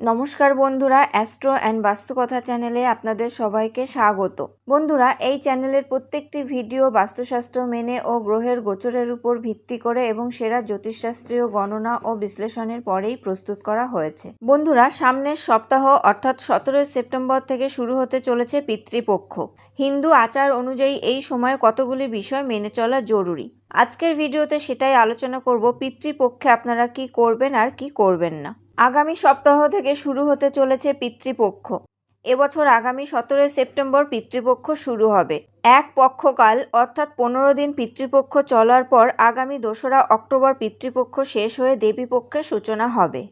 নমস্কার বন্ধুরা, astro and বাস্তুকথা চ্যানেলে আপনাদের সবাইকে স্বাগত। বন্ধুরা, এই চ্যানেলের প্রত্যেকটি ভিডিও বাস্তুশাস্ত্র মেনে ও গ্রহের গোচরের উপর ভিত্তি করে এবং সেরা জ্যোতিষশাস্ত্রীয় গণনা ও বিশ্লেষণের পরেই প্রস্তুত করা হয়েছে। বন্ধুরা, সামনের সপ্তাহ অর্থাৎ সতেরোই সেপ্টেম্বর থেকে শুরু হতে চলেছে পিতৃপক্ষ। হিন্দু আচার অনুযায়ী এই সময়ে কতগুলি বিষয় মেনে চলা জরুরি? আজকের ভিডিওতে সেটাই আলোচনা করব, পিতৃপক্ষে আপনারা কি করবেন আর কি করবেন না। আগামী সপ্তাহ থেকে শুরু হতে চলেছে পিতৃপক্ষ। এবছর আগামী সতেরোই সেপ্টেম্বর পিতৃপক্ষ শুরু হবে। এক পক্ষকাল, অর্থাৎ পনেরো দিন পিতৃপক্ষ চলার পর আগামী দোসরা অক্টোবর পিতৃপক্ষ শেষ হয়ে দেবীপক্ষের সূচনা হবে।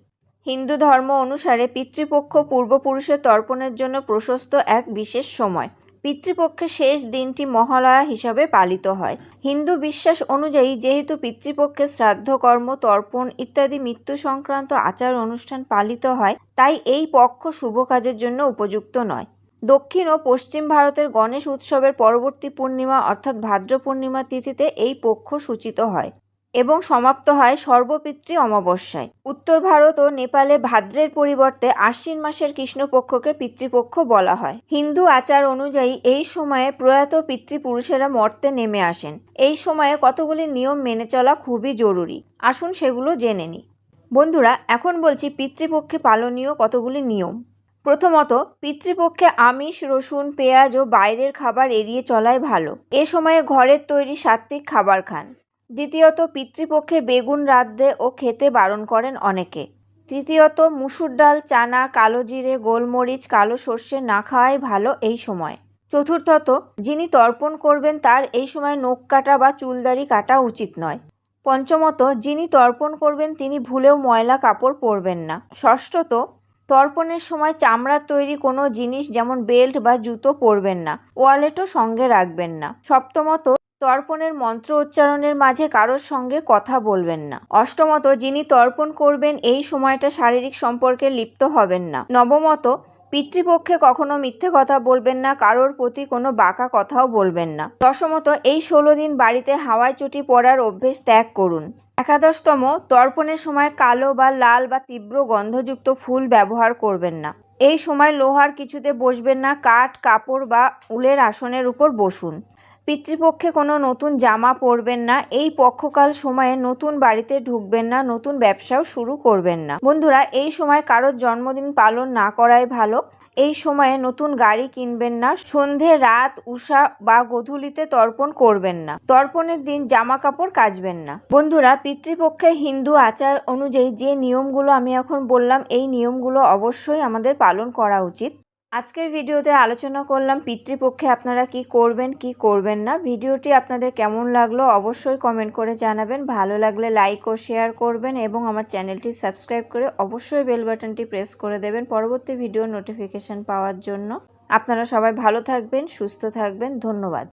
হিন্দু ধর্ম অনুসারে পিতৃপক্ষ পূর্বপুরুষের তর্পণের জন্য প্রশস্ত এক বিশেষ সময়। পিতৃপক্ষের শেষ দিনটি মহালয়া হিসাবে পালিত হয়। হিন্দু বিশ্বাস অনুযায়ী যেহেতু পিতৃপক্ষের শ্রাদ্ধ, কর্ম, তর্পণ ইত্যাদি মৃত্যু সংক্রান্ত আচার অনুষ্ঠান পালিত হয়, তাই এই পক্ষ শুভ কাজের জন্য উপযুক্ত নয়। দক্ষিণ ও পশ্চিম ভারতের গণেশ উৎসবের পরবর্তী পূর্ণিমা অর্থাৎ ভাদ্র পূর্ণিমা তিথিতে এই পক্ষ সূচিত হয়। এবং সমাপ্ত হয় সর্বপিতৃ অমাবস্যায়। উত্তর ভারত ও নেপালে ভাদ্রের পরিবর্তে আশ্বিন মাসের কৃষ্ণপক্ষকে পিতৃপক্ষ বলা হয়। হিন্দু আচার অনুযায়ী এই সময়ে প্রয়াত পিতৃপুরুষেরা মর্তে নেমে আসেন। এই সময়ে কতগুলি নিয়ম মেনে চলা খুবই জরুরি। আসুন সেগুলো জেনে নিই। বন্ধুরা, এখন বলছি পিতৃপক্ষে পালনীয় কতগুলি নিয়ম। প্রথমত, পিতৃপক্ষে আমিষ, রসুন, পেঁয়াজ ও বাইরের খাবার এড়িয়ে চলাই ভালো। এ সময়ে ঘরের তৈরি সাত্ত্বিক খাবার খান। দ্বিতীয়ত, পিতৃপক্ষে বেগুন রাঁধতে ও খেতে বারণ করেন অনেকে। তৃতীয়ত, মুসুর ডাল, চানা, কালো জিরে, গোলমরিচ, কালো সর্ষে না খাওয়াই ভালো এই সময়। চতুর্থত, যিনি তর্পণ করবেন তার এই সময় নখ কাটা বা চুলদাড়ি কাটা উচিত নয়। পঞ্চমত, যিনি তর্পণ করবেন তিনি ভুলেও ময়লা কাপড় পরবেন না। ষষ্ঠত, তর্পণের সময় চামড়ার তৈরি কোনো জিনিস যেমন বেল্ট বা জুতো পরবেন না, ওয়ালেটও সঙ্গে রাখবেন না। সপ্তমত তর্পণের মন্ত্র উচ্চারণের মাঝে কারোর সঙ্গে কথা বলবেন না। অষ্টমত, যিনি তর্পণ করবেন, এই সময়টা শারীরিক সম্পর্কে লিপ্ত হবেন না। নবমত, পিতৃপক্ষে কখনো মিথ্যে কথা বলবেন না, কারোর প্রতি কোনো বাঁকা কথাও বলবেন না। দশমত, এই ষোলো দিন বাড়িতে হাওয়ায় চটি পরার অভ্যেস ত্যাগ করুন। একাদশতম, তর্পণের সময় কালো বা লাল বা তীব্র গন্ধযুক্ত ফুল ব্যবহার করবেন না। এই সময় লোহার কিছুতে বসবেন না, কাঠ, কাপড় বা উলের আসনের উপর বসুন। পিতৃপক্ষে কোনো নতুন জামা পরবেন না, এই পক্ষকাল সময়ে নতুন বাড়িতে ঢুকবেন না, নতুন ব্যবসাও শুরু করবেন না। বন্ধুরা, এই সময় কারোর জন্মদিন পালন না করাই ভালো, এই সময়ে নতুন গাড়ি কিনবেন না, সন্ধে, রাত উষা বা গধূলিতে তর্পণ করবেন না, তর্পণের দিন জামা কাপড় কাচবেন না। বন্ধুরা, পিতৃপক্ষে হিন্দু আচার অনুযায়ী যে নিয়মগুলো আমি এখন বললাম, এই নিয়মগুলো অবশ্যই আমাদের পালন করা উচিত। আজকের ভিডিওতে আলোচনা করলাম পিতৃপক্ষে আপনারা কি করবেন কি করবেন না। ভিডিওটি আপনাদের কেমন লাগল অবশ্যই কমেন্ট করে জানাবেন। ভালো লাগলে লাইক ও শেয়ার করবেন এবং আমার চ্যানেলটি সাবস্ক্রাইব করে অবশ্যই বেল বাটনটি প্রেস করে দেবেন পরবর্তী ভিডিও নোটিফিকেশান পাওয়ার জন্য। আপনারা সবাই ভালো থাকবেন, সুস্থ থাকবেন। ধন্যবাদ।